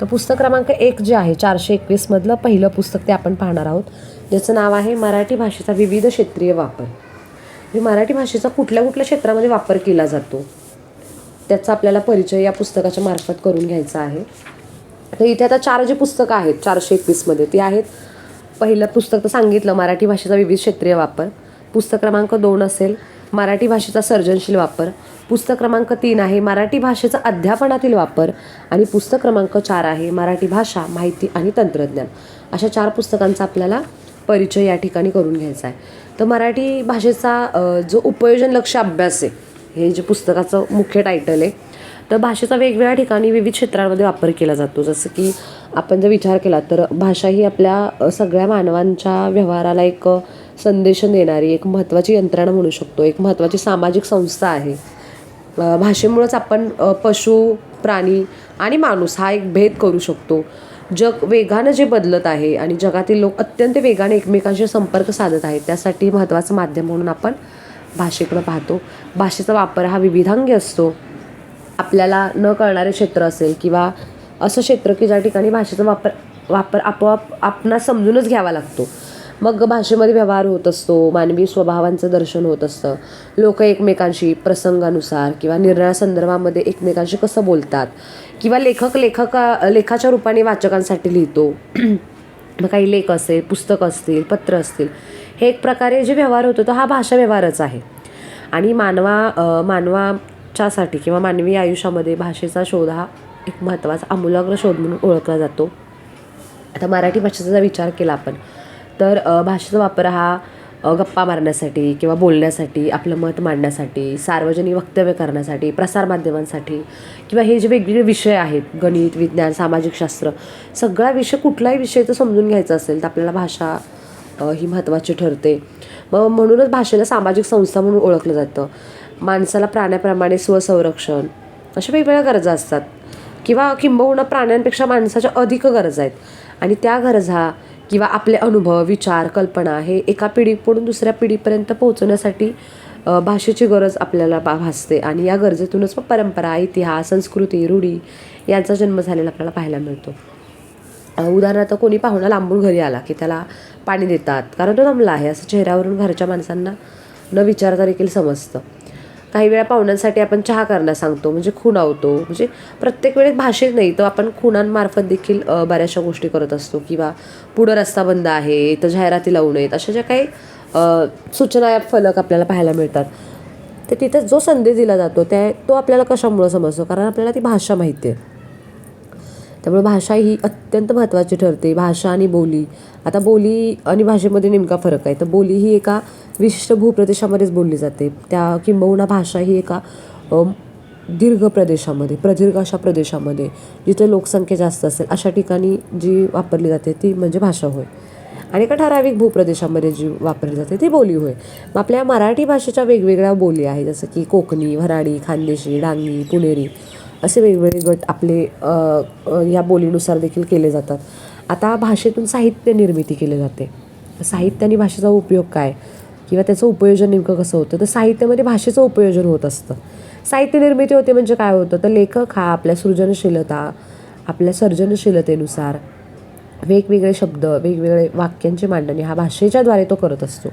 तर पुस्तक क्रमांक एक जे आहे चारशे एकवीसमधलं पहिलं पुस्तक ते आपण पाहणार आहोत. ज्याचं नाव आहे मराठी भाषेचा विविध क्षेत्रीय वापर. म्हणजे मराठी भाषेचा कुठल्या कुठल्या क्षेत्रामध्ये वापर केला जातो त्याचा आपल्याला परिचय या पुस्तकाच्या मार्फत करून घ्यायचा आहे. तर इथे आता चार जे पुस्तकं आहेत चारशे एकवीसमध्ये ती आहेत. पहिलं पुस्तक तर सांगितलं मराठी भाषेचा विविध क्षेत्रीय वापर. पुस्तक क्रमांक दोन असेल मराठी भाषेचा सर्जनशील वापर. पुस्तक क्रमांक तीन आहे मराठी भाषेचा अध्यापनातील वापर. आणि पुस्तक क्रमांक चार आहे मराठी भाषा माहिती आणि तंत्रज्ञान. अशा चार पुस्तकांचा आपल्याला परिचय या ठिकाणी करून घ्यायचा आहे. तर मराठी भाषेचा जो उपयोजन लक्ष अभ्यास आहे हे जे पुस्तकाचं मुख्य टायटल आहे तर भाषेचा वेगवेगळ्या ठिकाणी विविध क्षेत्रांमध्ये वापर केला जातो. जसं की आपण जर विचार केला तर भाषा ही आपल्या सगळ्या मानवांच्या व्यवहाराला एक संदेश देणारी एक महत्त्वाची यंत्रणा म्हणू शकतो. एक महत्त्वाची सामाजिक संस्था आहे. भाषेमुळंच आपण पशु प्राणी आणि माणूस हा एक भेद करू शकतो. जग वेगानं जे बदलत आहे आणि जगातील लोक अत्यंत वेगाने एकमेकांशी संपर्क साधत आहेत त्यासाठी महत्त्वाचं माध्यम म्हणून आपण भाषेकडं पाहतो. भाषेचा वापर हा विविधांगी असतो. आपल्याला न कळणारे क्षेत्र असेल किंवा असं क्षेत्र की ज्या ठिकाणी भाषेचा वापर वापर आपोआप आपणा समजूनच घ्यावा लागतो. मग भाषेमध्ये व्यवहार होत असतो मानवी स्वभावांचं दर्शन होत असतं. लोक एकमेकांशी प्रसंगानुसार किंवा निर्णयासंदर्भामध्ये एकमेकांशी कसं बोलतात किंवा लेखक लेखका लेखाच्या रूपाने वाचकांसाठी लिहितो. मग काही लेख असेल पुस्तकं असतील पत्र असतील हे एक प्रकारे जे व्यवहार होतो तो हा भाषा व्यवहारच आहे. आणि मानवा मानवाच्यासाठी किंवा मानवी आयुष्यामध्ये भाषेचा शोध हा एक महत्त्वाचा आमूलाग्र शोध म्हणून ओळखला जातो. आता मराठी भाषेचा जर विचार केला आपण तर भाषेचा वापर हा गप्पा मारण्यासाठी किंवा बोलण्यासाठी आपलं मत मांडण्यासाठी सार्वजनिक वक्तव्य करण्यासाठी प्रसारमाध्यमांसाठी किंवा हे जे वेगवेगळे विषय आहेत गणित विज्ञान सामाजिक शास्त्र सगळा विषय कुठलाही विषय तर समजून घ्यायचा असेल तर आपल्याला भाषा ही महत्त्वाची ठरते. मग म्हणूनच भाषेला सामाजिक संस्था म्हणून ओळखलं जातं. माणसाला प्राण्याप्रमाणे स्वसंरक्षण अशा वेगवेगळ्या गरजा असतात. किंवा किंबहुना प्राण्यांपेक्षा माणसाच्या अधिक गरजा आहेत. आणि त्या गरजा किंवा आपले अनुभव विचार कल्पना हे एका पिढीकडून दुसऱ्या पिढीपर्यंत पोहोचवण्यासाठी भाषेची गरज आपल्याला बा भासते. आणि या गरजेतूनच मग परंपरा इतिहास संस्कृती रूढी यांचा जन्म झालेला आपल्याला पाहायला मिळतो. उदाहरणार्थ कोणी पाहुणा लांबून घरी आला की त्याला पाणी देतात कारण तो दमला आहे. असं चेहऱ्यावरून घरच्या माणसांना न विचारता देखील समजतं. काही वेळा पाहुण्यांसाठी आपण चहा करण्यास सांगतो म्हणजे खुणावतो म्हणजे प्रत्येक वेळेस भाषेत नाही तर आपण खुणांमार्फत देखील बऱ्याचशा गोष्टी करत असतो. किंवा पुढं रस्ता बंद आहे इथं जाहिराती लावू नयेत अशा ज्या काही सूचना फलक आपल्याला पाहायला मिळतात. तर तिथं जो संदेश दिला जातो त्या तो आपल्याला कशामुळं समजतो? कारण आपल्याला ती भाषा माहिती आहे. त्यामुळे भाषा ही अत्यंत महत्त्वाची ठरते. भाषा आणि बोली. आता बोली आणि भाषेमध्ये नेमका फरक आहे. तर बोली ही एका विशिष्ट भूप्रदेशामध्येच बोलली जाते. त्या किंबहुना भाषा ही एका दीर्घ प्रदेशामध्ये प्रदीर्घ अशा प्रदेशामध्ये जिथे लोकसंख्या जास्त असेल अशा ठिकाणी जी वापरली जाते ती म्हणजे भाषा होय. आणि एका ठराविक भूप्रदेशामध्ये जी वापरली जाते ती बोली होय. मग आपल्या मराठी भाषेच्या वेगवेगळ्या बोली आहेत जसं की कोकणी वऱ्हाडी खानदेशी डांगी पुणेरी असे वेगवेगळे गट आपले या बोलीनुसार देखील केले जातात. आता भाषेतून साहित्य निर्मिती केली जाते. साहित्य आणि भाषेचा उपयोग काय? किंवा त्याचं उपयोजन नेमकं कसं होतं? तर साहित्यामध्ये भाषेचं उपयोजन होत असतं. साहित्य निर्मिती होते म्हणजे काय होतं? तर लेखक हा आपल्या सृजनशीलता आपल्या सर्जनशीलतेनुसार वेगवेगळे शब्द वेगवेगळे वाक्यांची मांडणी हा भाषेच्याद्वारे तो करत असतो.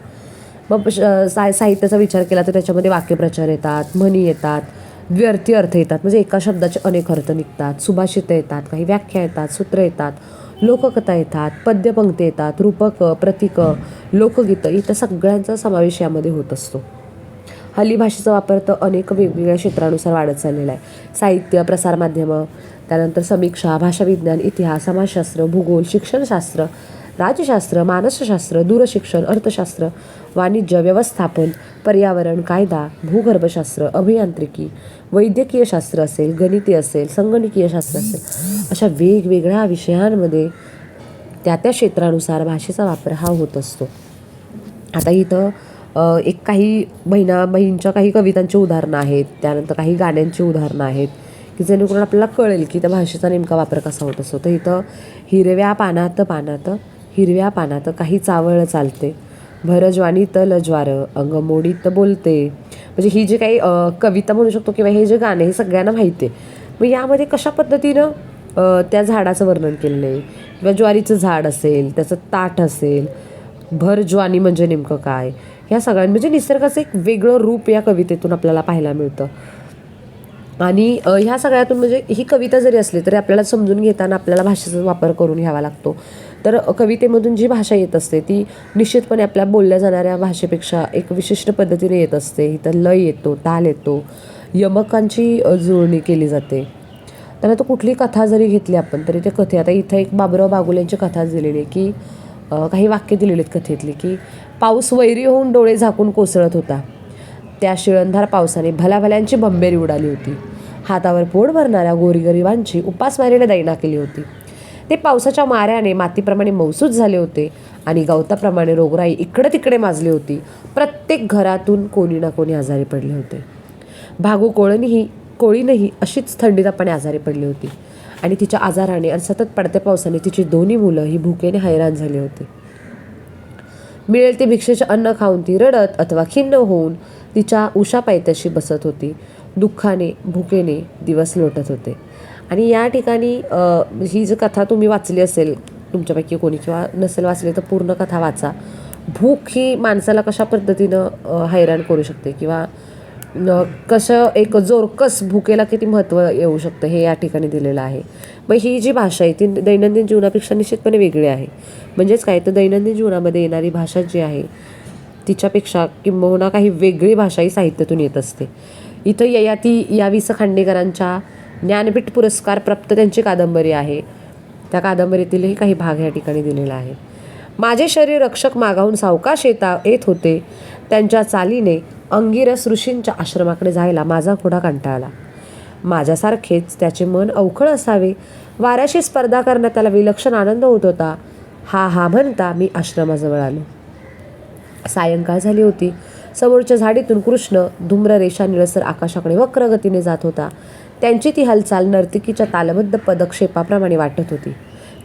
मग श- सा साहित्याचा विचार केला तर त्याच्यामध्ये वाक्यप्रचार येतात म्हणी येतात व्यर्थी अर्थ येतात. म्हणजे एका शब्दाचे अनेक अर्थ निघतात सुभाषितं येतात काही व्याख्या येतात सूत्र येतात. लोककथा येतात पद्यपंक्ती येतात रूपकं प्रतीकं लोकगीतं इथं सगळ्यांचा समावेश यामध्ये होत असतो. हल्ली भाषेचा वापर तर अनेक वेगवेगळ्या क्षेत्रानुसार वाढत चाललेला आहे. साहित्य प्रसारमाध्यमं त्यानंतर समीक्षा भाषाविज्ञान इतिहास समाजशास्त्र भूगोल शिक्षणशास्त्र राज्यशास्त्र मानसशास्त्र दूरशिक्षण अर्थशास्त्र वाणिज्य व्यवस्थापन पर्यावरण कायदा भूगर्भशास्त्र अभियांत्रिकी वैद्यकीय शास्त्र असेल गणिती असेल संगणकीय शास्त्र असेल अशा वेगवेगळ्या विषयांमध्ये त्या त्या क्षेत्रानुसार भाषेचा वापर हा होत असतो. आता इथं एक काही बहिणा बहीणच्या काही कवितांची उदाहरणं आहेत त्यानंतर काही गाण्यांची उदाहरणं आहेत की जेणेकरून आपल्याला कळेल की त्या भाषेचा नेमका वापर कसा होत असतो. तर इथं हिरव्या पानात पानात हिरव्या पानात काही चावळ चालते. भरज्वानी भरजवानीत लज्वार अंगमोडीत बोलते. म्हणजे ही जी काही कविता म्हणू शकतो किंवा हे जे गाणे हे सगळ्यांना माहिती आहे. मग यामध्ये कशा पद्धतीनं त्या झाडाचं वर्णन केलेलं आहे? किंवा ज्वारीचं झाड असेल त्याचं ताट असेल भर ज्वानी म्हणजे नेमकं काय? ह्या सगळ्या म्हणजे निसर्गाचं एक वेगळं रूप या कवितेतून आपल्याला पाहायला मिळतं. आणि ह्या सगळ्यातून म्हणजे ही कविता जरी असली तरी आपल्याला समजून घेताना आपल्याला भाषेचा वापर करून घ्यावा लागतो. तर कवितेमधून जी भाषा येत असते ती निश्चितपणे आपल्या बोलल्या जाणाऱ्या भाषेपेक्षा एक विशिष्ट पद्धतीने येत असते. इथं लय येतो ताल येतो यमकांची जुळणी केली जाते. त्यानंतर कुठली कथा जरी घेतली आपण तरी त्या कथे आता इथं एक बाबुराव बागुल यांची कथा दिलेली आहे की काही वाक्य दिलेली आहेत कथेतली की पाऊस वैरी होऊन डोळे झाकून कोसळत होता. त्या शिळंधार पावसाने भल्याभल्यांची बंबेरी उडाली होती. हातावर पोट भरणाऱ्या गोरीगरिबांची उपासमारीने दैना केली होती. ते पावसाच्या माऱ्याने मातीप्रमाणे मौसूद झाले होते आणि गवताप्रमाणे रोगराई इकडे तिकडे माजली होती. प्रत्येक घरातून कोणी ना कोणी आजारी पडले होते. भागू कोळणीही कोळीनंही अशीच थंडीतापणे आजारी पडली होती. आणि तिच्या आजाराने आणि सतत पडत्या पावसाने तिची दोन्ही मुलं ही भुकेने हैराण झाली होती. मिळेल ते भिक्षेचे अन्न खाऊन ती रडत अथवा खिन्न होऊन तिच्या उषा पायथ्याशी बसत होती. दुःखाने भुकेने दिवस लोटत होते. आणि या ठिकाणी ही जी कथा तुम्ही वाचली असेल तुमच्यापैकी कोणी किंवा नसेल वाचली तर पूर्ण कथा वाचा. भूक ही माणसाला कशा पद्धतीनं हैराण करू शकते? किंवा कसं एक जोरकस भुकेला किती महत्त्व येऊ शकतं हे या ठिकाणी दिलेलं आहे? मग ही जी भाषा आहे ती दैनंदिन जीवनापेक्षा निश्चितपणे वेगळी आहे. म्हणजेच काय? तर दैनंदिन जीवनामध्ये येणारी भाषा जी आहे तिच्यापेक्षा किंबहुना काही वेगळी भाषा ही साहित्यातून येत असते. इथं ययाती या वि स खांडेकरांच्या ज्ञानपीठ पुरस्कार प्राप्त त्यांची कादंबरी आहे. त्या कादंबरीतीलही काही भाग या ठिकाणी दिलेला आहे. माझे शरीर रक्षक मागाहून सावकाश येता येत होते. त्यांच्या चालीने अंगिरस ऋषींच्या आश्रमाकडे जायला माझा घोडा कंटाळला. माझ्यासारखेच त्याचे मन अवखळ असावे. वाऱ्याशी स्पर्धा करण्यात त्याला विलक्षण आनंद होत होता. हा हा म्हणता मी आश्रमाजवळ आलो. सायंकाळ झाली होती. समोरच्या झाडीतून कृष्ण धूम्र रेषा निळसर आकाशाकडे वक्र गतीने जात होता. त्यांची ती हालचाल नर्तकीच्या तालबद्ध पदक्षेपाप्रमाणे वाटत होती.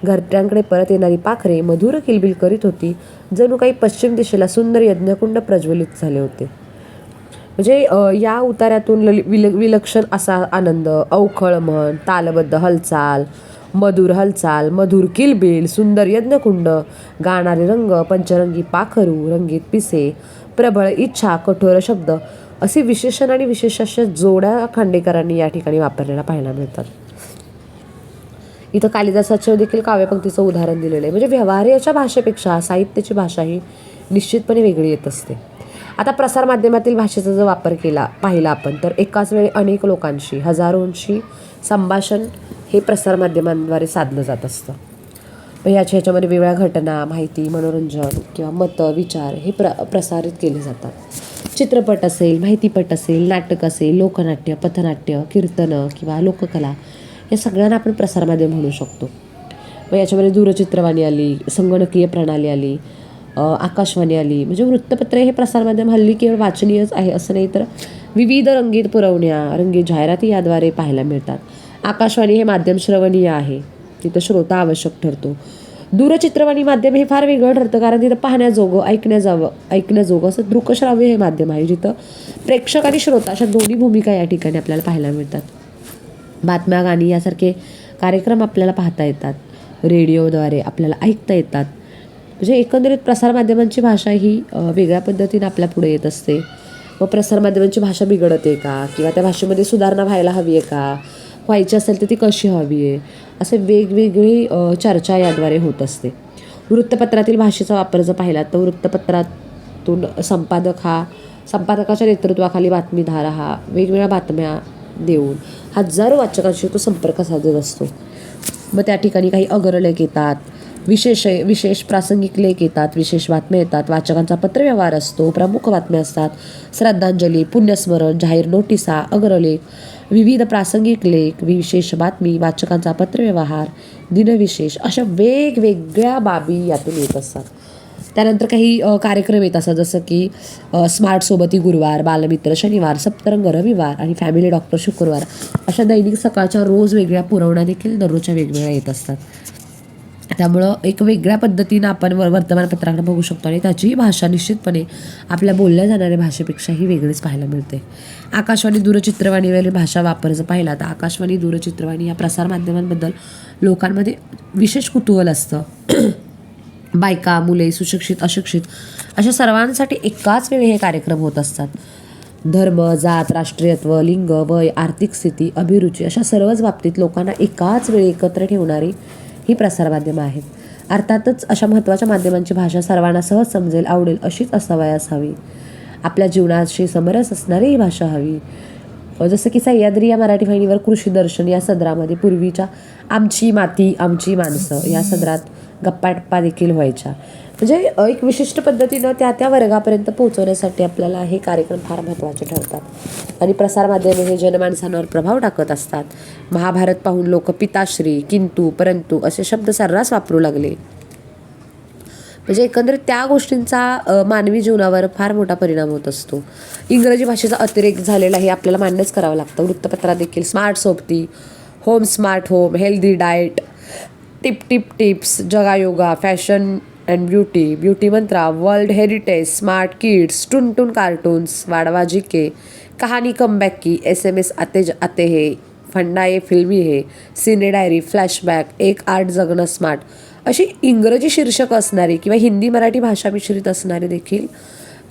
घरट्यांकडे परत येणारी पाखरे मधुर किलबिल करीत होती जणू काही पश्चिम दिशेला सुंदर यज्ञकुंड प्रज्वलित झाले होते. म्हणजे या उतार्यातून ललि विल विलक्षण असा आनंद अवखळ म्हण तालबद्ध हालचाल मधुर हालचाल मधुर किलबिल सुंदर यज्ञकुंड गाणारे रंग पंचरंगी पाखरू रंगीत पिसे प्रबळ इच्छा कठोर शब्द असे विशेषण आणि विशेष अशा जोड्या खांडेकरांनी या ठिकाणी वापरलेल्या पाहायला मिळतात. इथं कालिदासाच्या देखील काव्यपंक्तीचं उदाहरण दिलेलं आहे. म्हणजे व्यवहार्याच्या भाषेपेक्षा साहित्याची भाषा ही निश्चितपणे वेगळी येत असते. आता प्रसारमाध्यमातील भाषेचा जर वापर केला पाहिला आपण तर एकाच वेळी अनेक लोकांशी हजारोंशी संभाषण हे प्रसारमाध्यमांद्वारे साधलं जात असतं. मग याच्या ह्याच्यामध्ये वेगळ्या घटना माहिती मनोरंजन किंवा मतं विचार हे प्र प्रसारित केले जातात. चित्रपट असेल माहितीपट असेल नाटक असेल लोकनाट्य पथनाट्य कीर्तनं किंवा लोककला या सगळ्यांना आपण प्रसारमाध्यम म्हणू शकतो. मग याच्यामध्ये दूरचित्रवाणी आली संगणकीय प्रणाली आली आकाशवाणी आली म्हणजे वृत्तपत्र हे प्रसारमाध्यम हल्ली केवळ वाचनीयच आहे असं नाही तर विविध रंगीत पुरवण्या रंगीत जाहिराती याद्वारे पाहायला मिळतात. आकाशवाणी हे माध्यम श्रवणीय आहे तिथं श्रोता आवश्यक ठरतो. दूरचित्रवाणी माध्यम हे फार वेगळं ठरतं कारण तिथं पाहण्याजोगं ऐकण्याजावं ऐकण्याजोगं असं दृकश्राव्य हे माध्यम आहे जिथं प्रेक्षक आणि श्रोता अशा दोन्ही भूमिका या ठिकाणी आपल्याला पाहायला मिळतात. बातम्या गाणी यासारखे कार्यक्रम आपल्याला पाहता येतात. रेडिओद्वारे आपल्याला ऐकता येतात. म्हणजे एकंदरीत प्रसारमाध्यमांची भाषा ही वेगळ्या पद्धतीने आपल्या पुढे येत असते. व प्रसारमाध्यमांची भाषा बिघडते का? किंवा त्या भाषेमध्ये सुधारणा व्हायला हवी आहे का? व्हायची असेल तर ती कशी हवी आहे? असे वेगवेगळी चर्चा याद्वारे होत असते. वृत्तपत्रातील भाषेचा वापर जर पाहिला तर वृत्तपत्रातून संपादक हा संपादकाच्या नेतृत्वाखाली बातमीदार हा वेगवेगळ्या बातम्या देऊन हजारो वाचकांशी तो संपर्क साधत असतो. मग त्या ठिकाणी काही अग्रलेख येतात विशेष विशेष प्रासंगिक लेख येतात विशेष बातम्या येतात वाचकांचा पत्रव्यवहार असतो प्रमुख बातम्या असतात श्रद्धांजली पुण्यस्मरण जाहीर नोटिसा अग्रलेख विविध प्रासंगिक लेख विशेष बातमी वाचकांचा पत्रव्यवहार दिनविशेष अशा वेगवेगळ्या बाबी यातून येत असतात. त्यानंतर काही कार्यक्रम येत असतात जसं की स्मार्ट सोबती गुरुवार बालमित्र शनिवार सप्तरंग रविवार आणि फॅमिली डॉक्टर शुक्रवार अशा दैनिक सकाळच्या रोज वेगळ्या पुरवण्या देखील दररोजच्या वेगवेगळ्या येत असतात. त्यामुळं एक वेगळ्या पद्धतीनं आपण व वर्तमानपत्राकडे बघू शकतो आणि त्याची भाषा निश्चितपणे आपल्या बोलल्या जाणाऱ्या भाषेपेक्षाही वेगळीच पाहायला मिळते. आकाशवाणी दूरचित्रवाणीवरील भाषा वापर जर पाहिला तर आकाशवाणी दूरचित्रवाणी या प्रसारमाध्यमांबद्दल लोकांमध्ये विशेष कुतूहल असतं. बायका मुले सुशिक्षित अशिक्षित अशा सर्वांसाठी एकाच वेळी हे कार्यक्रम होत असतात. धर्म जात राष्ट्रीयत्व लिंग वय आर्थिक स्थिती अभिरुची अशा सर्वच बाबतीत लोकांना एकाच वेळी एकत्र ठेवणारी ही प्रसारमाध्यमं आहेत. अर्थातच अशा महत्त्वाच्या माध्यमांची भाषा सर्वांना सहज समजेल आवडेल अशीच असावयास हवी. आपल्या जीवनाशी समरस असणारी ही भाषा हवी. जसं की सह्याद्री या मराठी वाहिनीवर कृषी दर्शन या सदरामध्ये पूर्वीच्या आमची माती आमची माणसं या सदरात गप्पा टप्पा देखील व्हायच्या. म्हणजे एक विशिष्ट पद्धतीनं त्या त्या वर्गापर्यंत पोहोचवण्यासाठी आपल्याला हे कार्यक्रम फार महत्त्वाचे ठरतात. आणि प्रसारमाध्यमे हे जनमानसांवर प्रभाव टाकत असतात. महाभारत पाहून लोक पिताश्री किंतू परंतु असे शब्द सर्रास वापरू लागले. म्हणजे एकंदरीत त्या गोष्टींचा मानवी जीवनावर फार मोठा परिणाम होत असतो. इंग्रजी भाषेचा अतिरेक झालेला हे आपल्याला मान्यच करावं लागतं. वृत्तपत्रात देखील smart Sobti home smart home healthy diet tip tip tips जगायोगा fashion and beauty beauty mantra world heritage smart kids toon toon cartoons वाडवा जी के कहाणी कमबॅक की एस एम एस आते आते हे फंडा ये फिल्मी हे सिने डायरी फ्लॅशबॅक एक आर्ट जगणं स्मार्ट अशी इंग्रजी शीर्षक असणारी किंवा हिंदी मराठी भाषा मिश्रित असणारी देखील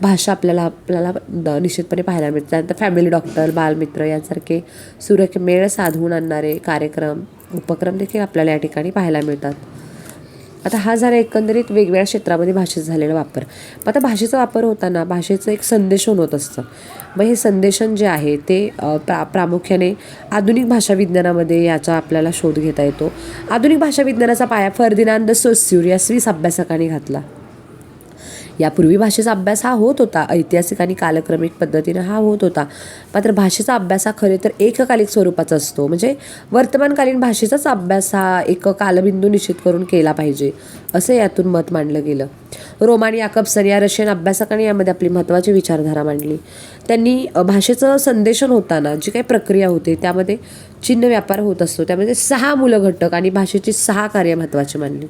भाषा आपल्याला आपल्याला निश्चितपणे पाहायला मिळते. त्यानंतर फॅमिली डॉक्टर बालमित्र यांसारखे सुरेख मेळ साधवून आणणारे कार्यक्रम उपक्रम देखील आपल्याला या ठिकाणी पाहायला मिळतात. आता हा झाला एकंदरीत वेगवेगळ्या क्षेत्रामध्ये भाषेचा झालेला वापर. मग आता भाषेचा वापर होताना भाषेचं एक संदेशन होत असतं. मग हे संदेशन जे आहे ते प्रा प्रामुख्याने आधुनिक भाषा विज्ञानामध्ये याचा आपल्याला शोध घेता येतो. आधुनिक भाषा विज्ञानाचा पाया फर्दिनांद सोस्यूर या स्वीस अभ्यासकाने घातला. यापूर्वी भाषेचा अभ्यास हा होत होता. ऐतिहासिक आणि कालक्रमिक पद्धतीनं हा होत होता. मात्र भाषेचा अभ्यास हा खरे तर एककालिक स्वरूपाचा असतो. म्हणजे वर्तमानकालीन भाषेचाच अभ्यास हा एक कालबिंदू निश्चित करून केला पाहिजे असं यातून मत मांडलं गेलं. रोमान याकबसन या रशियन अभ्यासकाने यामध्ये आपली महत्त्वाची विचारधारा मांडली. त्यांनी भाषेचं संदेशन होताना जी काही प्रक्रिया होते त्यामध्ये चिन्ह व्यापार होत असतो. त्यामध्ये सहा मूलघटक आणि भाषेची सहा कार्य महत्त्वाची मानली.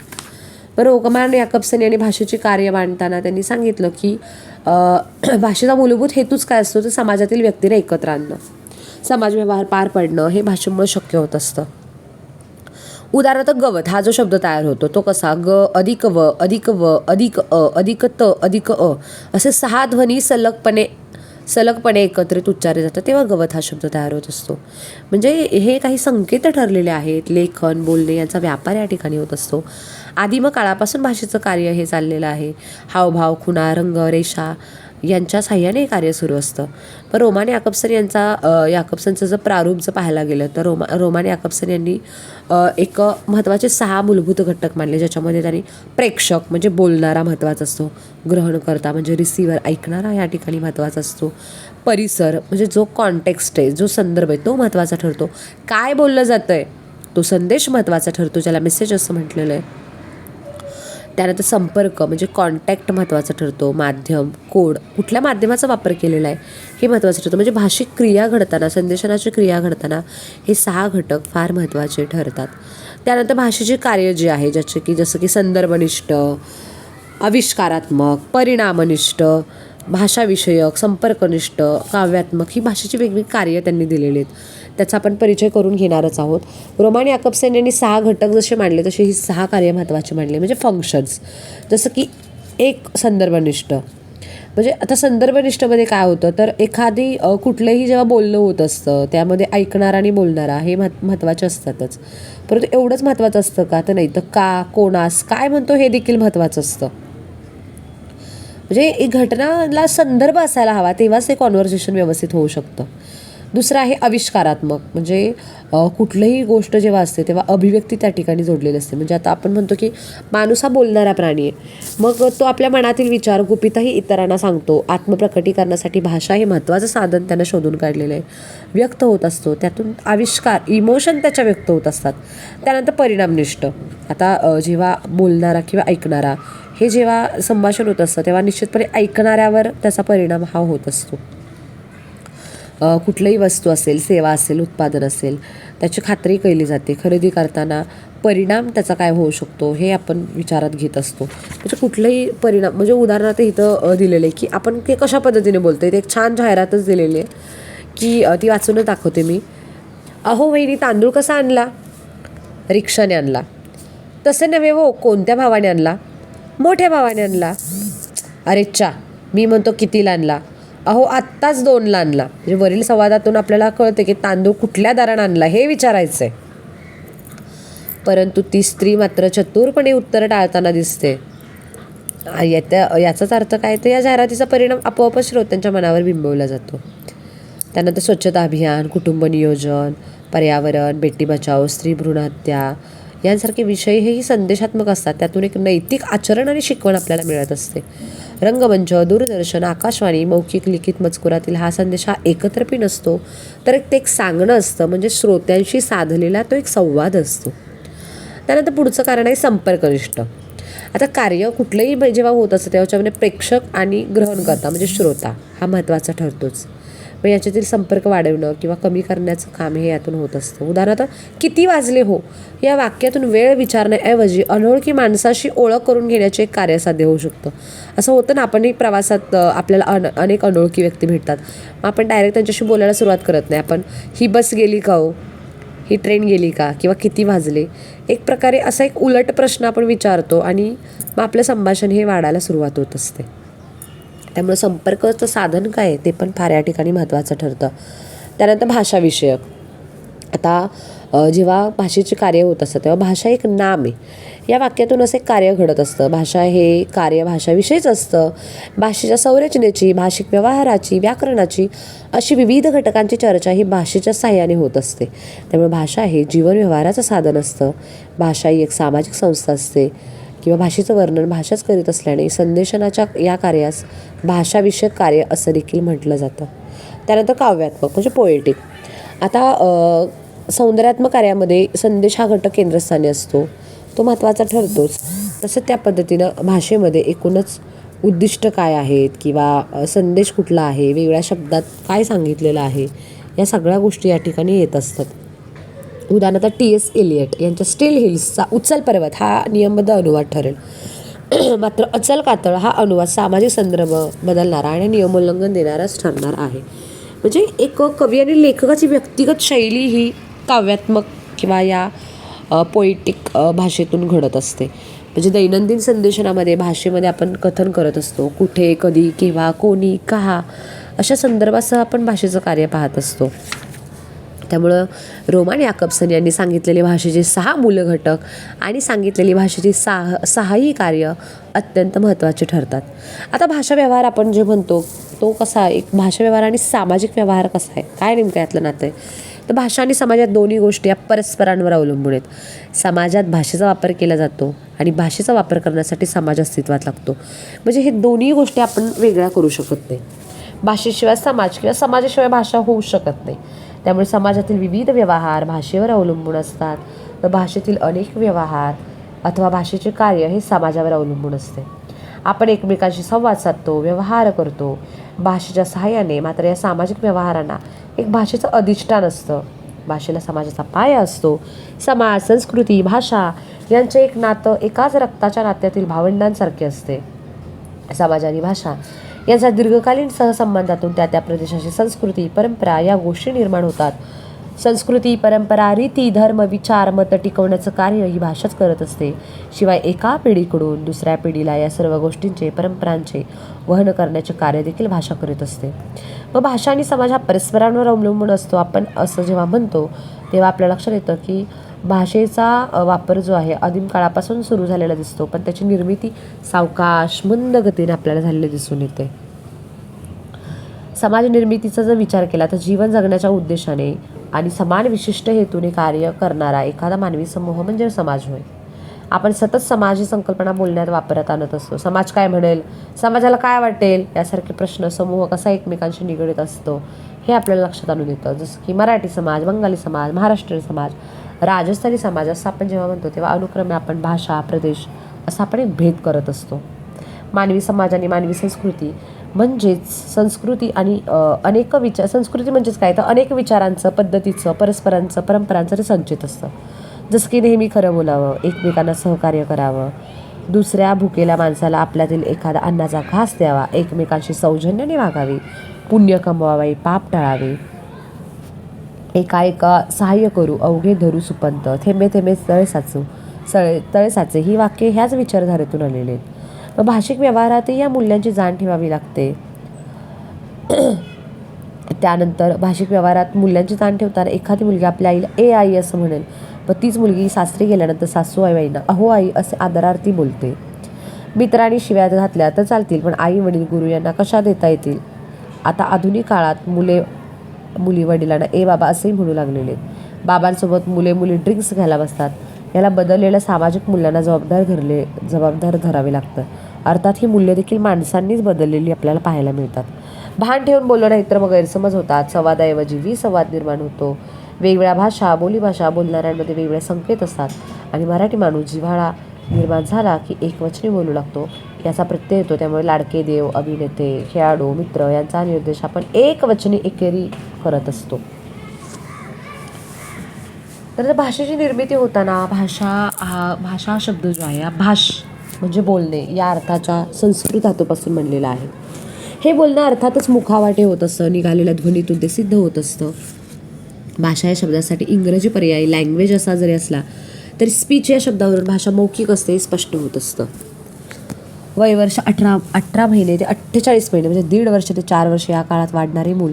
पण ओकमान याकबसनी यांनी भाषेची कार्य मांडताना त्यांनी सांगितलं की भाषेचा मूलभूत हेतूच काय असतो? तर समाजातील व्यक्तीला एकत्र आणणं. समाज व्यवहार पार पडणं हे भाषेमुळे शक्य होत असतं. उदाहरणार्थ गवत हा जो शब्द तयार होतो तो कसा? ग अधिक व अधिक व अधिक अ अधिक त अधिक अ असे सहा ध्वनी सलगपणे सलगपणे एकत्रित उच्चारले जातात तेव्हा गवत हा शब्द तयार होत असतो. म्हणजे हे काही संकेत ठरलेले आहेत लेखन बोलणे यांचा व्यापार या ठिकाणी होत असतो. आदिम काळापासून भाषेचं कार्य हे चाललेलं आहे. हावभाव खुणा रंग रेषा यांच्या साह्याने हे कार्य सुरू असतं. पण रोमाने याकबसन यांचा याकबसनचं जर प्रारूप जर पाहायला गेलं तर रोमा रोमाने याकबसन यांनी एक महत्त्वाचे सहा मूलभूत घटक मानले ज्याच्यामध्ये त्यांनी प्रेक्षक म्हणजे बोलणारा महत्त्वाचा असतो ग्रहणकर्ता म्हणजे रिसिव्हर ऐकणारा या ठिकाणी महत्त्वाचा असतो परिसर म्हणजे जो कॉन्टेक्स्ट आहे जो संदर्भ आहे तो महत्त्वाचा ठरतो. काय बोललं जातं आहे तो संदेश महत्त्वाचा ठरतो ज्याला मेसेज असं म्हटलेलं आहे. त्यानंतर संपर्क म्हणजे कॉन्टॅक्ट महत्त्वाचा ठरतो. माध्यम कोड कुठल्या माध्यमाचा वापर केलेला आहे हे महत्त्वाचं ठरतं. म्हणजे भाषिक क्रिया घडताना संदेशनाची क्रिया घडताना हे सहा घटक फार महत्त्वाचे ठरतात. त्यानंतर भाषेचे कार्य जे आहे ज्याचे की जसं की संदर्भनिष्ठ आविष्कारात्मक परिणामनिष्ठ भाषाविषयक संपर्कनिष्ठ काव्यात्मक ही भाषेची वेगवेगळी कार्य त्यांनी दिलेली आहेत. त्याचा आपण परिचय करून घेणारच आहोत. रोमान याकबसेन यांनी सहा घटक जसे मांडले तसे ही सहा कार्य महत्त्वाची मांडली. म्हणजे फंक्शन्स जसं की एक संदर्भनिष्ठ. म्हणजे आता संदर्भनिष्ठमध्ये काय होतं? तर एखादी कुठलंही जेव्हा बोलणं होत असतं त्यामध्ये ऐकणारा आणि बोलणारा हे महत् महत्त्वाचे असतातच. परंतु एवढंच महत्त्वाचं असतं का? तर नाही. तर का कोणास काय म्हणतो हे देखील महत्त्वाचं असतं. म्हणजे एक घटनाला संदर्भ असायला हवा तेव्हाच ते कॉन्व्हर्सेशन व्यवस्थित होऊ शकतं. दुसरं आहे आविष्कारात्मक. म्हणजे कुठलंही गोष्ट जेव्हा असते तेव्हा अभिव्यक्ती त्या ठिकाणी जोडलेली असते. म्हणजे आता आपण म्हणतो की माणूस हा बोलणारा प्राणी आहे. मग तो आपल्या मनातील विचार गुपितही इतरांना सांगतो. आत्मप्रकटीकरणासाठी भाषा हे महत्त्वाचं साधन त्यानं शोधून काढलेलं आहे. व्यक्त होत असतो. त्यातून आविष्कार इमोशन त्याच्या व्यक्त होत असतात. त्यानंतर परिणामनिष्ठ. आता जेव्हा बोलणारा किंवा ऐकणारा हे जेव्हा संभाषण होत असतं तेव्हा निश्चितपणे ऐकणाऱ्यावर त्याचा परिणाम हा होत असतो. कुठलंही वस्तू असेल सेवा असेल उत्पादन असेल त्याची खात्री केली जाते. खरेदी करताना परिणाम त्याचा काय होऊ शकतो हे आपण विचारात घेत असतो. म्हणजे कुठलाही परिणाम म्हणजे उदाहरणार्थ इथं दिलेलं आहे की आपण ते कशा पद्धतीने बोलतो आहे ते एक छान जाहिरातच दिलेली आहे की ती वाचूनच दाखवते मी. अहो वहिनी तांदूळ कसा आणला? रिक्षाने आणला. तसे नव्हे हो कोणत्या भावाने आणला? मोठ्या भावाने आणला. अरे चा मी म्हणतो कितीला आणला? अहो आत्ताच दोनला आणला म्हणजे वरील संवादातून आपल्याला कळते की तांदूळ कुठल्या दरानं आणला हे विचारायचं आहे परंतु ती स्त्री मात्र चतुरपणे उत्तर टाळताना दिसते. आ, याचाच अर्थ काय तर या जाहिरातीचा परिणाम आपोआपच श्रोत्यांच्या मनावर बिंबवला जातो. त्यानंतर स्वच्छता अभियान कुटुंब नियोजन पर्यावरण बेटी बचाव स्त्री भ्रूण हत्या यांसारखे विषय हेही संदेशात्मक असतात. त्यातून एक नैतिक आचरण आणि शिकवण आपल्याला मिळत असते. रंगमंच दूरदर्शन आकाशवाणी मौखिक लिखित मजकुरातील हा संदेश हा एकत्रपी नसतो. तर एक ते एक सांगणं असतं म्हणजे श्रोत्यांशी साधलेला तो एक संवाद असतो. त्यानंतर पुढचं कारण आहे संपर्कनिष्ठ. आता कार्य कुठलंही जेव्हा होत असतं तेव्हा त्याच्यामध्ये प्रेक्षक आणि ग्रहणकर्ता म्हणजे श्रोता हा महत्त्वाचा ठरतोच. मग याच्यातील संपर्क वाढवणं किंवा कमी करण्याचं काम हे यातून होत असतं. उदाहरणार्थ किती वाजले हो? या वाक्यातून वेळ विचारण्याऐवजी अनोळखी माणसाशी ओळख करून घेण्याचे एक कार्य साध्य होऊ शकतं. असं होतं ना आपणही प्रवासात आपल्याला अन अनेक अनोळखी व्यक्ती भेटतात. मग आपण डायरेक्ट त्यांच्याशी बोलायला सुरुवात करत नाही. आपण ही बस गेली का हो? ही ट्रेन गेली का? किंवा किती वाजले? एक प्रकारे असा एक उलट प्रश्न आपण विचारतो आणि मग आपलं संभाषण हे वाढायला सुरुवात होत असते. त्यामुळे संपर्काचं साधन काय आहे ते पण फार या ठिकाणी महत्त्वाचं ठरतं. त्यानंतर भाषाविषयक आता जेव्हा भाषेचे कार्य होत असतं तेव्हा भाषा एक नाम आहे. या वाक्यातून असे एक कार्य घडत असतं. भाषा हे कार्य भाषाविषयीच असतं. भाषेच्या संरचनेची भाषिक व्यवहाराची व्याकरणाची अशी विविध घटकांची चर्चा ही भाषेच्या साह्याने होत असते. त्यामुळे भाषा हे जीवन व्यवहाराचं साधन असतं. भाषा ही एक सामाजिक संस्था असते. किंवा भाषेचं वर्णन भाषाच करीत असल्याने संदेशनाच्या या कार्यास भाषाविषयक कार्य असं देखील म्हटलं जातं. त्यानंतर काव्यात्मक म्हणजे पोएटिक आता सौंदर्यात्मक कार्यामध्ये संदेश हा घटक केंद्रस्थानी असतो. तो महत्त्वाचा ठरतोच. तसं त्या पद्धतीनं भाषेमध्ये एकूणच उद्दिष्ट काय आहेत किंवा संदेश कुठला आहे वेगळ्या शब्दात काय सांगितलेलं आहे या सगळ्या गोष्टी या ठिकाणी येत असतात. उदाहरणार्थ टी एस एलियट यांच्या स्टील हिल्सचा उचल पर्वत हा नियमबद्ध अनुवाद ठरेल. मात्र अचल कातळ हा अनुवाद सामाजिक संदर्भ बदलणारा आणि नियमोल्लंघन देणाराच ठरणार आहे. म्हणजे एक कवी आणि लेखकाची व्यक्तिगत शैली ही काव्यात्मक किंवा या पोइटिक भाषेतून घडत असते. म्हणजे दैनंदिन संदेशनामध्ये भाषेमध्ये आपण कथन करत असतो. कुठे कधी केव्हा कोणी कहा अशा संदर्भासह आपण भाषेचं कार्य पाहत असतो. त्यामुळं रोमान याकबसन यांनी सांगितलेले भाषेचे सहा मूल घटक आणि सांगितलेली भाषेची साह सहाही कार्य अत्यंत महत्त्वाचे ठरतात. आता भाषा व्यवहार आपण जे म्हणतो तो कसा एक भाषा व्यवहार आणि सामाजिक व्यवहार कसा आहे? काय नेमकं यातलं नातं आहे? तर भाषा आणि समाजात दोन्ही गोष्टी या परस्परांवर अवलंबून आहेत. समाजात भाषेचा वापर केला जातो आणि भाषेचा वापर करण्यासाठी समाज अस्तित्वात लागतो. म्हणजे हे दोन्ही गोष्टी आपण वेगळ्या करू शकत नाही. भाषेशिवाय समाज किंवा समाजाशिवाय भाषा होऊ शकत नाही. त्यामुळे समाजातील विविध व्यवहार भाषेवर अवलंबून असतात. तर भाषेतील अनेक व्यवहार अथवा भाषेचे कार्य हे समाजावर अवलंबून असते. आपण एकमेकांशी संवाद साधतो व्यवहार करतो. भाषेच्या सहाय्याने मात्र या सामाजिक व्यवहारांना एक भाषेचं अधिष्ठान असतं. भाषेला समाजाचा पाया असतो. समाज संस्कृती भाषा यांचे एक नातं एकाच रक्ताच्या नात्यातील भावंडांसारखे असते. समाज आणि भाषा यांचा दीर्घकालीन सहसंबंधातून त्या त्या प्रदेशाची संस्कृती परंपरा या गोष्टी निर्माण होतात. संस्कृती परंपरा रीती धर्म विचार मतं टिकवण्याचं कार्य ही भाषाच करत असते. शिवाय एका पिढीकडून दुसऱ्या पिढीला या सर्व गोष्टींचे परंपरांचे वहन करण्याचे कार्य देखील भाषा करीत असते. व भाषा आणि समाज हा परस्परांवर अवलंबून असतो. आपण असं जेव्हा म्हणतो तेव्हा आपल्या लक्षात येतं की भाषेचा वापर जो आहे आदिम काळापासून सुरू झालेला दिसतो. पण त्याची निर्मिती सावकाश मंद गतीने आपल्याला झालेली दिसून येते. समाज निर्मितीचा जर विचार केला तर जीवन जगण्याच्या उद्देशाने आणि समान विशिष्ट हेतूने कार्य करणारा एखादा मानवी समूह म्हणजे समाज होय. आपण सतत समाज ही संकल्पना बोलण्यात वापरत आणत असतो. समाज काय म्हणेल? समाजाला काय वाटेल? यासारखे प्रश्न समूह कसा एकमेकांशी निगडीत असतो हे आपल्याला लक्षात आणून येतं जसं की मराठी समाज बंगाली समाज महाराष्ट्रीयन समाज राजस्थानी समाज असं आपण जेव्हा म्हणतो तेव्हा अनुक्रमे आपण भाषा प्रदेश असा आपण एक भेद करत असतो. मानवी समाज आणि मानवी संस्कृती म्हणजेच संस्कृती आणि अनेक विचार संस्कृती म्हणजेच काय? तर अनेक विचारांचं पद्धतीचं परस्परांचं परंपरांचं ते संचित असतं. जसं की नेहमी खरं बोलावं एकमेकांना सहकार्य करावं दुसऱ्या भुकेल्या माणसाला आपल्यातील एखादा अन्नाचा घास द्यावा एकमेकांशी सौजन्याने वागावे पुण्य कमवावे पाप टाळावे एका एका सहाय्य करू अवघे धरू सुपंत थेंबे थेंबे तळे साचू सळे तळे साचे. ही वाक्य ह्याच विचारधारेतून आलेली आहेत. मग भाषिक व्यवहारातही या मूल्यांची जाण ठेवावी लागते. त्यानंतर भाषिक व्यवहारात मूल्यांची ताण ठेवताना एखादी मुलगी आपल्या आईला ए आई असं म्हणेल. व तीच मुलगी सासरी गेल्यानंतर सासू आई आईना अहो आई असे आदरार्थी बोलते. मित्रांनी शिव्या घातल्या तर चालतील पण आई वडील गुरु यांना कशा देता येतील? आता आधुनिक काळात मुले मुली वडिलांना ए बाबा असेही म्हणू लागलेले. बाबांसोबत मुले मुली ड्रिंक्स घ्यायला बसतात. याला बदललेल्या सामाजिक मूल्यांना जबाबदार धरले जबाबदार धरावे लागतं. अर्थात ही मूल्य देखील माणसांनीच बदललेली आपल्याला पाहायला मिळतात. भान ठेवून बोललं नाही तर मग गैरसमज होतात. संवादाऐवजी विसंवाद निर्माण होतो. वेगवेगळ्या भाषा बोलीभाषा बोलणाऱ्यांमध्ये वेगवेगळे संकेत असतात. आणि मराठी माणूस जिव्हाळा निर्माण झाला की एकवचनी बोलू लागतो. याचा प्रत्यय येतो. त्यामुळे लाडके देव अभिनेते खेळाडू मित्र यांचा निर्देश आपण एकवचनी एकेरी करत असतो. तर भाषेची निर्मिती होताना भाषा हा भाषा शब्द जो आहे हा भाष म्हणजे बोलणे या अर्थाच्या संस्कृत धातूपासून बनलेला आहे. हे बोलणं अर्थातच मुखावाटे होत असतं निघालेल्या ध्वनीतून ते सिद्ध होत असतं. भाषा या शब्दासाठी इंग्रजी पर्यायी लँग्वेज असा जरी असला तरी स्पीच या शब्दावरून भाषा मौखिक असते स्पष्ट होत असतं. वय वर्ष अठरा अठरा महिने ते अठ्ठेचाळीस महिने म्हणजे दीड वर्ष ते चार वर्ष या काळात वाढणारे मूल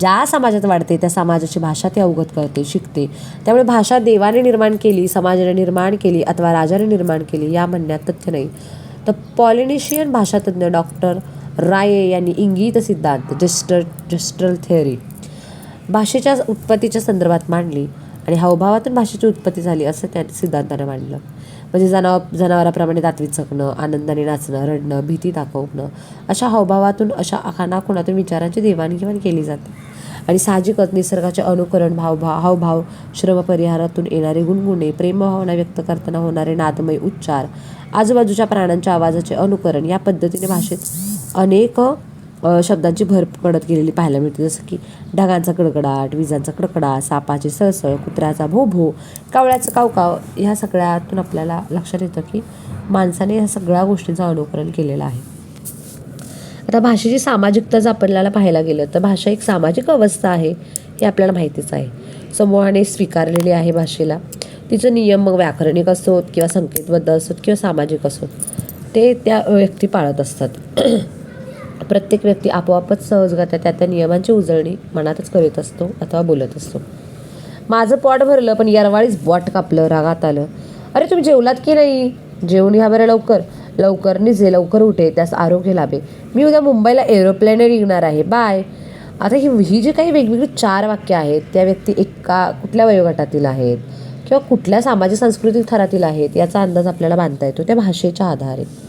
ज्या समाजात वाढते त्या समाजाची भाषा ते अवगत करते शिकते. त्यामुळे भाषा देवाने निर्माण केली समाजाने निर्माण केली अथवा राजाने निर्माण केली या म्हणण्यात तथ्य नाही. तर पॉलिनेशियन भाषातज्ञ डॉक्टर राये यांनी इंगित सिद्धांत जस्टर जस्ट्रल थेअरी भाषेच्या उत्पत्तीच्या संदर्भात मांडली आणि हावभावातून भाषेची उत्पत्ती झाली असं त्या सिद्धांतानं मांडलं. म्हणजे जनावर जनावराप्रमाणे दातवीत चकणं आनंदाने नाचणं रडणं भीती दाखवणं अशा हावभावातून अशा आखाणाखुणातून विचारांची देवाणघेवाण केली जाते. आणि साहजिकच निसर्गाचे अनुकरण भावभाव हावभाव श्रमपरिहारातून येणारे गुणगुणे प्रेमभावना व्यक्त करताना होणारे नादमय उच्चार आजूबाजूच्या प्राण्यांच्या आवाजाचे अनुकरण या पद्धतीने भाषेत अनेक शब्दांची भर पडत गेलेली पाहायला मिळते. जसं की ढगांचा कडकडाट विजांचा कडकडा सापाची सळसळ कुत्र्याचा भोभो भो कावळ्याचं कावकाव ह्या सगळ्यातून आपल्याला लक्षात येतं की माणसाने ह्या सगळ्या गोष्टींचं अनुकरण केलेलं आहे. आता भाषेची सामाजिकता जर आपल्याला पाहायला गेलं तर भाषा एक सामाजिक अवस्था आहे हे आपल्याला माहितीच आहे. समूहाने स्वीकारलेली आहे भाषेला. तिचं नियम मग व्याकरणिक असोत किंवा संकेतबद्ध असोत किंवा सामाजिक असोत. ते त्या व्यक्ती पाळत असतात. प्रत्येक व्यक्ती आपोआपच सहजगत्या त्या त्या नियमांची उजळणी मनातच करीत असतो अथवा बोलत असतो. माझं पोट भरलं पण यरवाळीच बॉट कापलं रागात आलं. अरे तुम्ही जेवलात की नाही? जेवून घ्या बरं लवकर. लवकर निजे लवकर उठे त्यास आरोग्य लाभे. मी उद्या मुंबईला एरोप्लेनने निघणार आहे. बाय आता ही ही जी काही वेगवेगळी चार वाक्य आहेत त्या व्यक्ती एका कुठल्या वयोगटातील आहेत? किंवा कुठल्या सामाजिक सांस्कृतिक थरातील आहेत? याचा अंदाज आपल्याला बांधता येतो. त्या भाषेच्या आधारे.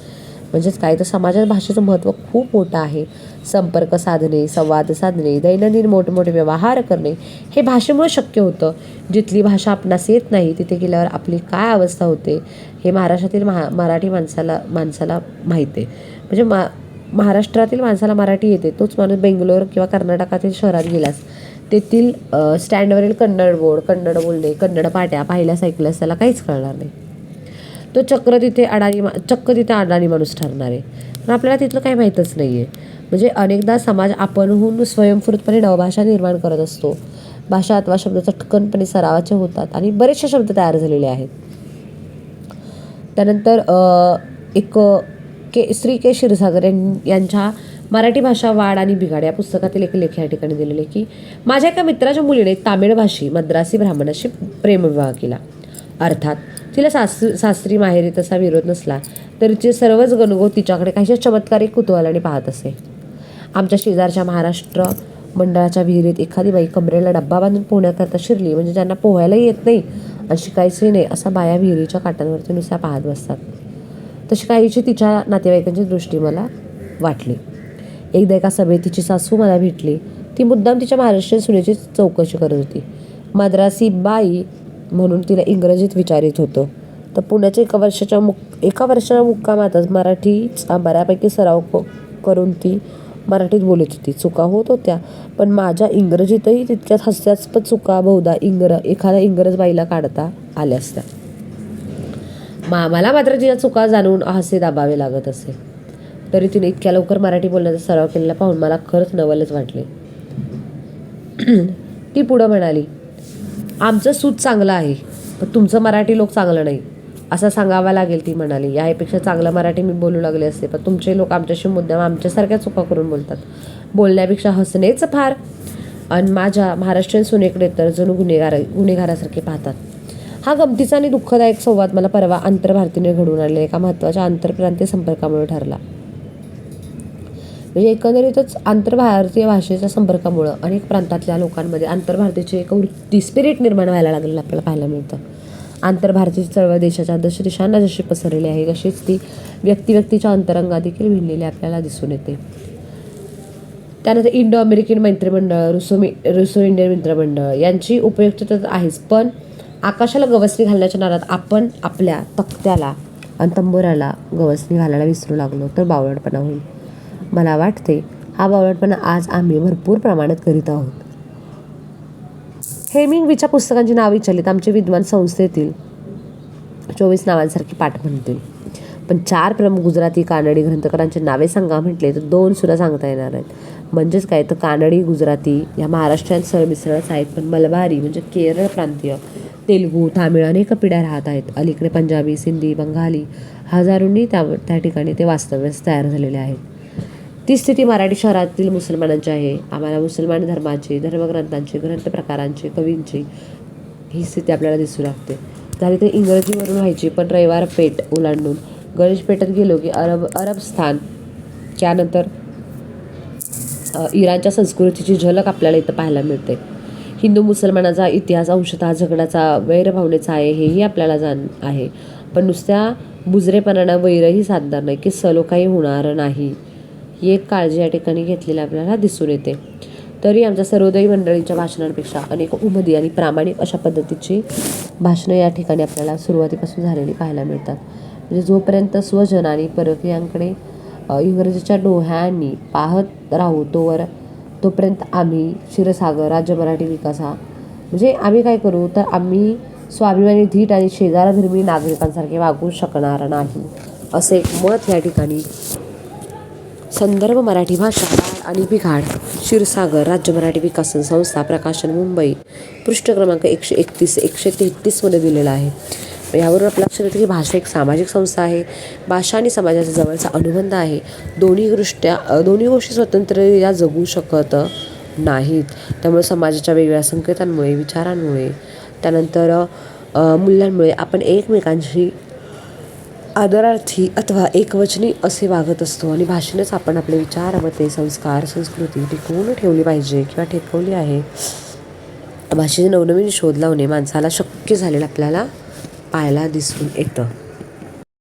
म्हणजेच काय तर समाजात भाषेचं महत्त्व खूप मोठं आहे. संपर्क साधणे संवाद साधणे दैनंदिन मोठमोठे व्यवहार करणे हे भाषेमुळे शक्य होतं. जिथली भाषा आपणास येत नाही तिथे गेल्यावर आपली काय अवस्था होते हे महाराष्ट्रातील महा मराठी माणसाला माणसाला माहीत आहे. म्हणजे मा महाराष्ट्रातील माणसाला मराठी येते तोच माणूस बेंगलोर किंवा कर्नाटकातील शहरात गेलास तेथील स्टँडवरील कन्नड बोर्ड कन्नड बोलणे कन्नड पाट्या पाहिल्यास ऐकल्यास त्याला काहीच कळणार नाही. तो चक्र तिथे अडाणी मा चक्क तिथे अडाणी माणूस ठरणार आहे. पण आपल्याला तिथलं काही माहीतच नाही आहे म्हणजे अनेकदा समाज आपणहून स्वयंस्फूर्तपणे नवभाषा निर्माण करत असतो. भाषा अथवा शब्द चटकनपणे सरावाचे होतात आणि बरेचसे शब्द तयार झालेले आहेत. त्यानंतर एक के श्री के क्षीरसागर यां- यांच्या मराठी भाषा वाढ आणि बिघाड या पुस्तकातील एक लेख या ठिकाणी दिलेले की माझ्या एका मित्राच्या मुलीने तामिळ भाषी मद्रासी ब्राह्मणाशी प्रेमविवाह केला. अर्थात तिला सासू सासरी माहेरी तसा विरोध नसला तरी तिचे सर्वच गणगोत तिच्याकडे काहीशा चमत्कारिक कुतूहलाने पाहत असे. आमच्या शेजारच्या महाराष्ट्र मंडळाच्या विहिरीत एखादी बाई कमरेला डब्बा बांधून पोहण्याकरता शिरली म्हणजे ज्यांना पोहायलाही येत नाही आणि शिकायचंही नाही असा बाया विहिरीच्या काटांवरती नुसत्या पाहत बसतात. तशी काहीची तिच्या नातेवाईकांची दृष्टी मला वाटली. एकदा एका सभेत तिची सासू मला भेटली. ती मुद्दाम तिच्या महाराष्ट्रीयन सुनेची चौकशी करत होती. मद्रासी बाई म्हणून तिला इंग्रजीत विचारित होतं. तर पुण्याच्या एका वर्षाच्या मुक एका वर्षाच्या मुक्कामातच मराठीचा बऱ्यापैकी सराव क- करून ती मराठीत बोलत होती. चुका होत होत्या पण माझ्या इंग्रजीतही तितक्याच हास्यास्पद चुका बहुधा इंग्र एखाद्या इंग्रज बाईला काढता आल्या असत्या. मा मला मात्र तिच्या चुका जाणून हास्य दाबावे लागत असे. तरी तिने इतक्या लवकर मराठी बोलण्याचा सराव केलेला पाहून मला खरंच नवलच वाटले. ती पुढं म्हणाली आमचं सूत चांगलं आहे पण तुमचं मराठी लोक चांगलं नाही. असं सांगावं लागेल ती म्हणाली. यापेक्षा चांगलं मराठी मी बोलू लागले असते पण तुमचे लोक आमच्याशी मुद्दाम आमच्यासारख्या चुका करून बोलतात. बोलण्यापेक्षा हसणेच फार. आणि माझ्या महाराष्ट्रीयन सुनेकडे तर जणू गुन्हेगार गुन्हेगारासारखे पाहतात. हा गमतीचा आणि दुःखदायक संवाद मला परवा आंतरभारतीने घडून आलेला एका महत्त्वाच्या आंतरप्रांतीय संपर्कामुळे ठरला. म्हणजे एकंदरीतच आंतरभारतीय भाषेच्या संपर्कामुळं अनेक प्रांतातल्या लोकांमध्ये आंतरभारतीची एक वृत्ती स्पिरिट निर्माण व्हायला लागलेलं आपल्याला पाहायला मिळतं. आंतरभारतीची चळवळ देशाच्या दश दिशांना जशी पसरलेली आहे तशीच ती व्यक्ती व्यक्तीच्या अंतरंगा देखील भिनलेली आपल्याला दिसून येते. त्यानंतर इंडो अमेरिकन मैत्रिमंडळ रुसो मि रुसो इंडियन मित्रमंडळ यांची उपयुक्तता तर आहेच पण आकाशाला गवसणी घालण्याच्या नादात आपण आपल्या तक्त्याला आणि तंबोऱ्याला गवसणी घालायला विसरू लागलो तर बावळटपणा होईल. मला वाटते हा बावळटपणा आज आम्ही भरपूर प्रमाणात करीत आहोत. हेमिंगवीच्या पुस्तकांची नाव विचारलीत. आमचे विद्वान संस्थेतील चोवीस नावांसारखी पाठ म्हणतील. पण चार प्रमुख गुजराती कानडी ग्रंथकारांची नावे सांगा म्हटले तर दोन सुद्धा सांगता येणार आहेत म्हणजेच काय? तर कानडी गुजराती या महाराष्ट्रात सरमिसळच आहेत पण मलबारी म्हणजे केरळ प्रांतीय तेलुगू तामिळ अनेक पिढ्या राहत आहेत. अलीकडे पंजाबी सिंधी बंगाली हजारोंनी त्या त्या ठिकाणी ते वास्तव्यास तयार झालेले आहेत. ती स्थिती मराठी शहरातील मुसलमानांची आहे. आम्हाला मुसलमान धर्माचे धर्मग्रंथांचे ग्रंथ प्रकारांचे कवींची ही स्थिती आपल्याला दिसू लागते. झाली तर इंग्रजीवरून व्हायची पण रविवार पेठ ओलांडून गणेश पेठेत गेलो की अरब अरब स्थान. त्यानंतर इराणच्या संस्कृतीची झलक आपल्याला इथं पाहायला मिळते. हिंदू मुसलमानाचा इतिहास अंशतः झगडाचा वैरभावनेचा आहे हेही आपल्याला जाण आहे. पण नुसत्या बुजरेपणानं वैरही साधणार नाही की सलो काही होणार नाही. ही एक काळजी या ठिकाणी घेतलेली आपल्याला दिसून येते. तरी आमच्या सर्वोदयी मंडळींच्या भाषणांपेक्षा अनेक उमदी आणि प्रामाणिक अशा पद्धतीची भाषणं या ठिकाणी आपल्याला सुरुवातीपासून झालेली पाहायला मिळतात. म्हणजे जोपर्यंत स्वजन आणि परकीयांकडे इंग्रजीच्या डोह्यांनी पाहत राहू तोवर तोपर्यंत आम्ही क्षीरसागर राज्य मराठी विकास हा म्हणजे आम्ही काय करू? तर आम्ही स्वाभिमानी धीट आणि शेजारधर्मी नागरिकांसारखे वागू शकणार नाही असे एक मत या ठिकाणी संदर्भ मराठी भाषा आणि बिघाड क्षीरसागर राज्य मराठी विकासन संस्था प्रकाशन मुंबई पृष्ठ क्रमांक एकशे एकतीस एकशे तेहतीसमध्ये दिलेला आहे. यावरून आपलं लक्षात येतं की भाषा एक सामाजिक संस्था आहे. भाषा आणि समाजाचा जवळचा अनुबंध आहे. दोन्ही दृष्ट्या दोन्ही गोष्टी स्वतंत्र या जगू शकत नाहीत. त्यामुळे समाजाच्या वेगवेगळ्या संकेतांमुळे विचारांमुळे त्यानंतर मूल्यांमुळे आपण एकमेकांशी आदरार्थी अथवा एकवचनी असे वागत असतो आणि भाषेनेच आपण आपले विचार मते संस्कार संस्कृती टिकवून ठेवली पाहिजे किंवा टिकवली आहे. भाषेचे नवनवीन शोध लावणे माणसाला शक्य झालेलं आपल्याला पाहायला दिसून येतं.